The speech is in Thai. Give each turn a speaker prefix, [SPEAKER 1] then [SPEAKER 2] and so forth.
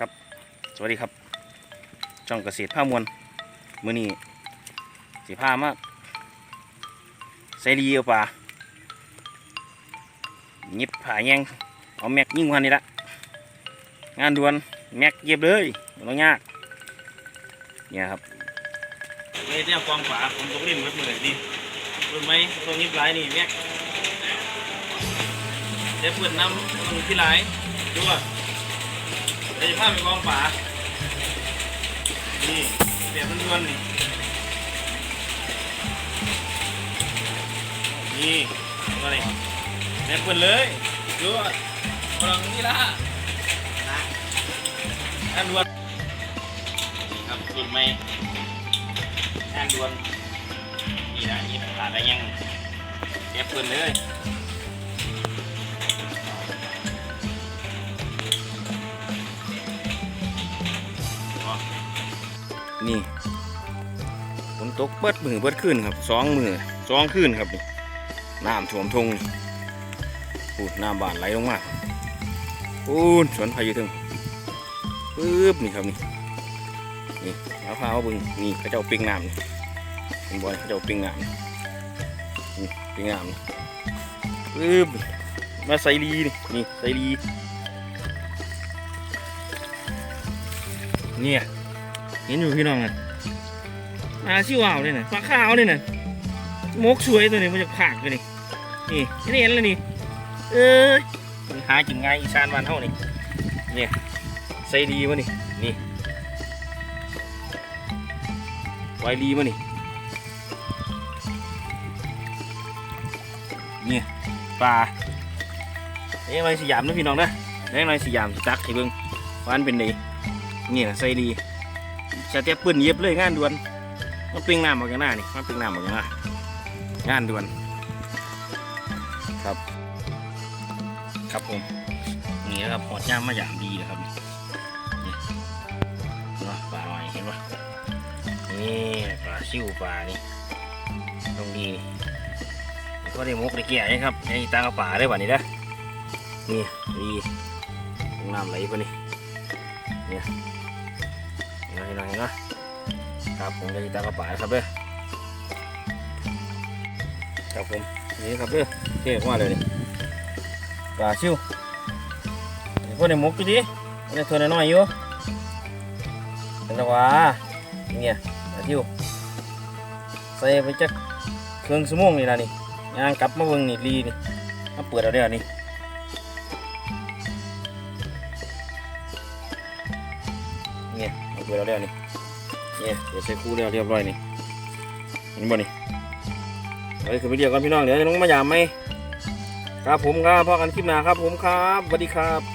[SPEAKER 1] ครับ สวัสดีครับ ช่องเกษตรผ้ามวลมือนี้สีผ้ามากใส่ดีเอาป่ายิบผ่าแยงเอาแม็กยิ่งวันนี่ละงานด่วนแม็กเย็บเลยไม่ต้องยากเนี่ยครับเลยเนี่ยกองฝาผมต้องเล่นไว้เมื่อไหร่ดีรู้ไหมตรงยิบหลายนี่แม็กเดี๋ยวเปิดน้ำมันที่หลายดูว่า เดี๋ยวจะพาไปกองฝานี่แบบมันวนนี่นี่มาเลยแม่นเปิดเลยดูว่าพลังนี่ละนะอันดวนนี่ครับรุ่นใหม่อันดวนนี่นะนี่ขาดอะไรยังแกะเปิดเลย นี่ฝนตกเบิดมือเบิดขึ้นครับสองมือสองขึ้นครับนี่น้ำท่วมทงปูดน้ำบานไหลลงมาปูนสวนพายุถึงปึ๊บนี่ครับนี่นี่แล้วพาเอาบึงนี่เขาเจ้าปิงน้ำนี่เป็นบอยเขาเจ้าปิงน้ำนี่นี่ปิงน้ำนี่ปึ๊บมาใส่ลีนี่นี่ใส่ลีเนี่ย เห็นอยู่พี่น้องอะมาชิวเอาเลยนะปลาข้าวเลยนะมกสวยตัวนี้มาจากผากเลยนี่นี่นี่เห็นแล้วนี่เอ้ยหากินง่ายอีสานบ้านเฮานี่เนี่ยใส่ดีมานี่นี่ไวดีมานี่เนี่ยปลาเอ้ยมาสยามนะพี่น้องนะเอ้ยมาสยามสิตักให้เบิ่งวานเป็นไงนี่นะใส่ดี จะเตียปืนเย็บเลยงานด่วนมันปิงน้ำออกจากหน้านี่มันปิงน้ำออกจากหน้างานด่วนครับ ครับผมนี่นะครับหอดย่ามมาอย่างดีนะครับนี่นี่เนาะปลาหน่อยเห็นปะนี่ปลาซิวปลานี่ตรงดีนี่ก็ได้มุกได้เกี่ยนะครับไอ้ตางกับปลาได้ป่ะนี่นะนี่ดีตรงน้ำไหลปะนี่เนี่ยห น่อยหน่อยนะครับผมจะติดตามกระป๋าครับเด้อครับผมนี่ครับเด้อเท่มากเลยปลาชิวนี่พวกในมุกอยู่ดินี่ตัวน้อยอยู่เป็นตะวาเนี่ยปลาชิวใส่ไปจักเครื่องสมงนี่ละนี่ย่างกลับมาเบิ่งนี่ลีนี่มาเปิดเอาเด้อนี่ เนี่ยมาเปิดเอาเด้วนี่เนี่ยเดี๋ยวใส่คู่เรียบเรียบร้อยนี่เห็นบ่นี่เฮ้ยคือไปเรียกกันพี่น้องเดี๋ยวจะลงมายามไหมครับผมครับพ่อกันคลิปหน้าครับผมครับสวัสดีครับ